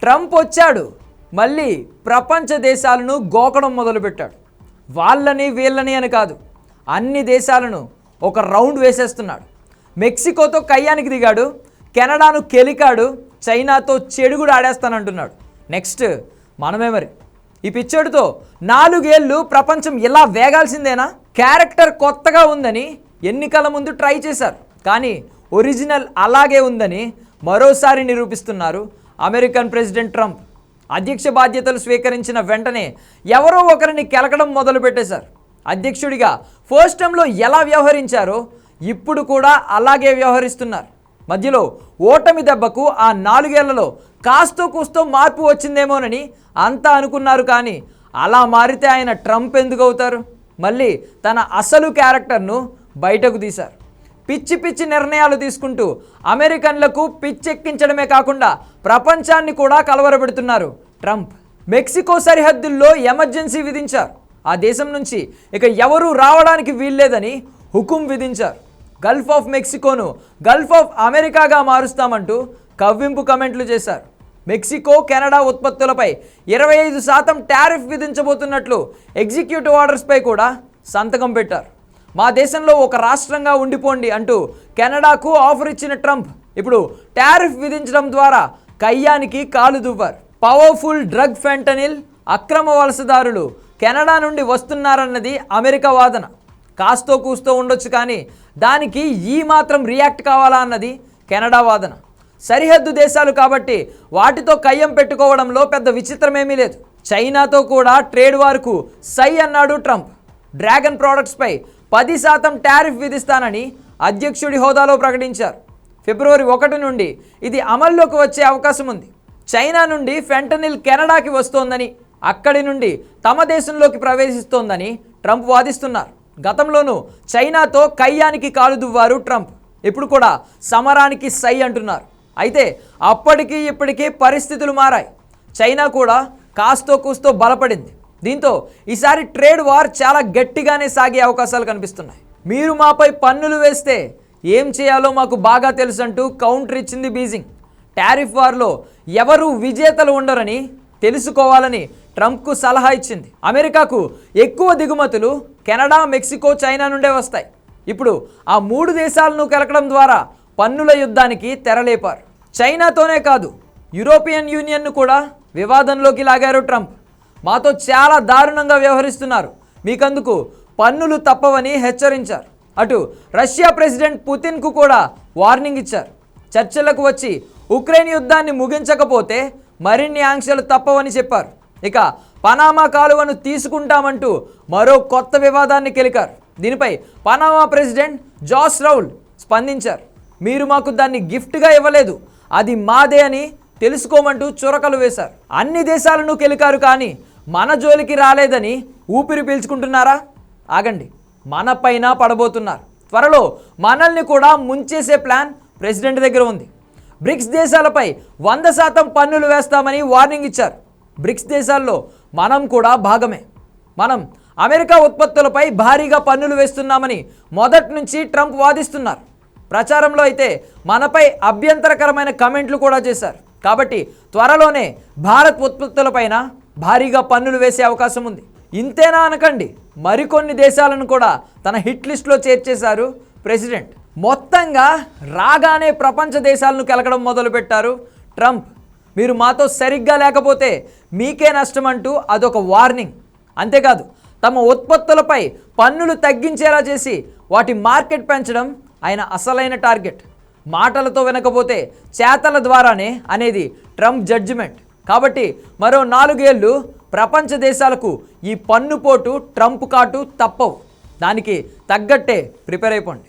Trump వచ్చాడు. మళ్ళీ ప్రపంచ దేశాలను గోకడం మొదలుపెట్టాడు. వాళ్ళని వీళ్ళని అని కాదు. అన్ని దేశాలను ఒక రౌండ్ వేసేస్తున్నాడు. మెక్సికోతో కయ్యానికి దిగాడు. కెనడాను కెలికాడు. చైనాతో చెడుగుడు ఆడేస్తానంటున్నాడు. నెక్స్ట్ మనమే మరి. ఈ పిచ్చోడితో నాలుగేళ్ళు ప్రపంచం ఇలా వేగాల్సిందేనా? క్యారెక్టర్ కొత్తగా ఉందని ఎన్నికల ముందు ట్రై చేశారు. కానీ ఒరిజినల్ అలాగే ఉందని మరోసారి నిరూపిస్తున్నారు అమెరికన్ ప్రెసిడెంట్ ట్రంప్ అధ్యక్ష బాధ్యతలు స్వీకరించిన వెంటనే ఎవరో ఒకరిని కెలకడం మొదలుపెట్టేశారు. అధ్యక్షుడిగా ఫస్ట్ టైంలో ఎలా వ్యవహరించారో ఇప్పుడు కూడా అలాగే వ్యవహరిస్తున్నారు. మధ్యలో ఓటమి దెబ్బకు ఆ నాలుగేళ్ళలో కాస్తో కూస్తో మార్పు వచ్చిందేమోనని అంతా అనుకున్నారు కానీ అలా మారితే ఆయన ట్రంప్ ఎందుకు అవుతారు? మళ్ళీ తన అసలు క్యారెక్టర్ను బయటకు తీశారు. పిచ్చి పిచ్చి నిర్ణయాలు తీసుకుంటూ అమెరికన్లకు పిచ్చెక్కించడమే కాకుండా ప్రపంచాన్ని కూడా కలవరపెడుతున్నారు ట్రంప్. మెక్సికో సరిహద్దుల్లో ఎమర్జెన్సీ విధించారు. ఆ దేశం నుంచి ఇక ఎవరూ రావడానికి వీల్లేదని హుకుం విధించారు. గల్ఫ్ ఆఫ్ మెక్సికోను గల్ఫ్ ఆఫ్ అమెరికాగా మారుస్తామంటూ కవ్వింపు కమెంట్లు చేశారు. మెక్సికో కెనడా ఉత్పత్తులపై ఇరవై ఐదు శాతం టారిఫ్ విధించబోతున్నట్లు ఎగ్జిక్యూటివ్ ఆర్డర్స్పై కూడా సంతకం పెట్టారు. మా దేశంలో ఒక రాష్ట్రంగా ఉండిపోండి అంటూ కెనడాకు ఆఫర్ ఇచ్చిన ట్రంప్. ఇప్పుడు టారిఫ్ విధించడం ద్వారా కయ్యానికి కాలు దువ్వారు. పవర్ఫుల్ డ్రగ్ ఫెంటనిల్ అక్రమ వలసదారులు కెనడా నుండి వస్తున్నారన్నది అమెరికా వాదన. కాస్తో కూస్తో ఉండొచ్చు కానీ దానికి ఈ మాత్రం రియాక్ట్ కావాలా అన్నది కెనడా వాదన. సరిహద్దు దేశాలు కాబట్టి వాటితో కయ్యం పెట్టుకోవడంలో పెద్ద విచిత్రమేమీ లేదు. చైనాతో కూడా ట్రేడ్ వార్కు సై అన్నాడు ట్రంప్. డ్రాగన్ ప్రోడక్ట్స్పై పది శాతం టారిఫ్ విధిస్తానని అధ్యక్షుడి హోదాలో ప్రకటించారు. ఫిబ్రవరి ఒకటి నుండి ఇది అమల్లోకి వచ్చే అవకాశం ఉంది. చైనా నుండి ఫెంటనిల్ కెనడాకి వస్తోందని అక్కడి నుండి తమ దేశంలోకి ప్రవేశిస్తోందని ట్రంప్ వాదిస్తున్నారు. గతంలోనూ చైనాతో కయ్యానికి కాలు దువ్వారు ట్రంప్. ఇప్పుడు కూడా సమరానికి సై అంటున్నారు. అయితే అప్పటికీ ఇప్పటికీ పరిస్థితులు మారాయి. చైనా కూడా కాస్తో కూస్తో బలపడింది. దీంతో ఈసారి ట్రేడ్ వార్ చాలా గట్టిగానే సాగే అవకాశాలు కనిపిస్తున్నాయి. మీరు మాపై పన్నులు వేస్తే ఏం చేయాలో మాకు బాగా తెలుసు అంటూ కౌంటర్ ఇచ్చింది బీజింగ్. టారిఫ్ వార్లో ఎవరు విజేతలు ఉండరని తెలుసుకోవాలని ట్రంప్కు సలహా ఇచ్చింది. అమెరికాకు ఎక్కువ దిగుమతులు కెనడా మెక్సికో చైనా నుండే వస్తాయి. ఇప్పుడు ఆ మూడు దేశాలను కలకడం ద్వారా పన్నుల యుద్ధానికి తెరలేపారు. చైనాతోనే కాదు యూరోపియన్ యూనియన్ను కూడా వివాదంలోకి లాగారు ట్రంప్. మాతో చాలా దారుణంగా వ్యవహరిస్తున్నారు. మీకందుకు పన్నులు తప్పవని హెచ్చరించారు. అటు రష్యా ప్రెసిడెంట్ పుతిన్కు కూడా వార్నింగ్ ఇచ్చారు. చర్చలకు వచ్చి ఉక్రెయిన్ యుద్ధాన్ని ముగించకపోతే మరిన్ని ఆంక్షలు తప్పవని చెప్పారు. ఇక పనామా కాలువను తీసుకుంటామంటూ మరో కొత్త వివాదాన్ని కెలికారు. దీనిపై పనామా ప్రెసిడెంట్ జాస్ రౌల్ స్పందించారు. మీరు మాకు దాన్ని గిఫ్ట్గా ఇవ్వలేదు. అది మాదే అని తెలుసుకోమంటూ చురకలు వేశారు. అన్ని దేశాలను కెలికారు కానీ మన జోలికి రాలేదని ఊపిరి పీల్చుకుంటున్నారా? ఆగండి. మన పైన పడబోతున్నారు. త్వరలో మనల్ని కూడా ముంచేసే ప్లాన్ ప్రెసిడెంట్ దగ్గర ఉంది. బ్రిక్స్ దేశాలపై వంద శాతం పన్నులు వేస్తామని వార్నింగ్ ఇచ్చారు. బ్రిక్స్ దేశాల్లో మనం కూడా భాగమే. మనం అమెరికా ఉత్పత్తులపై భారీగా పన్నులు వేస్తున్నామని మొదటి నుంచి ట్రంప్ వాదిస్తున్నారు. ప్రచారంలో అయితే మనపై అభ్యంతరకరమైన కమెంట్లు కూడా చేశారు. కాబట్టి త్వరలోనే భారత్ ఉత్పత్తులపైన భారీగా పన్నులు వేసే అవకాశం ఉంది. ఇంతేనా అనకండి మరికొన్ని దేశాలను కూడా తన హిట్ లిస్ట్లో చేర్చేశారు ప్రెసిడెంట్. మొత్తంగా రాగానే ప్రపంచ దేశాలను కెలకడం మొదలుపెట్టారు ట్రంప్. మీరు మాతో సరిగ్గా లేకపోతే మీకే నష్టం అంటూ అదొక వార్నింగ్. అంతేకాదు తమ ఉత్పత్తులపై పన్నులు తగ్గించేలా చేసి వాటి మార్కెట్ పెంచడం ఆయన అసలైన టార్గెట్. మాటలతో వినకపోతే చేతల ద్వారానే అనేది ట్రంప్ జడ్జిమెంట్. కాబట్టి మరో నాలుగేళ్ళు ప్రపంచ దేశాలకు ఈ పన్నుపోటు ట్రంప్ కాటు తప్పవు. దానికి తగ్గట్టే ప్రిపేర్ అయిపోండి.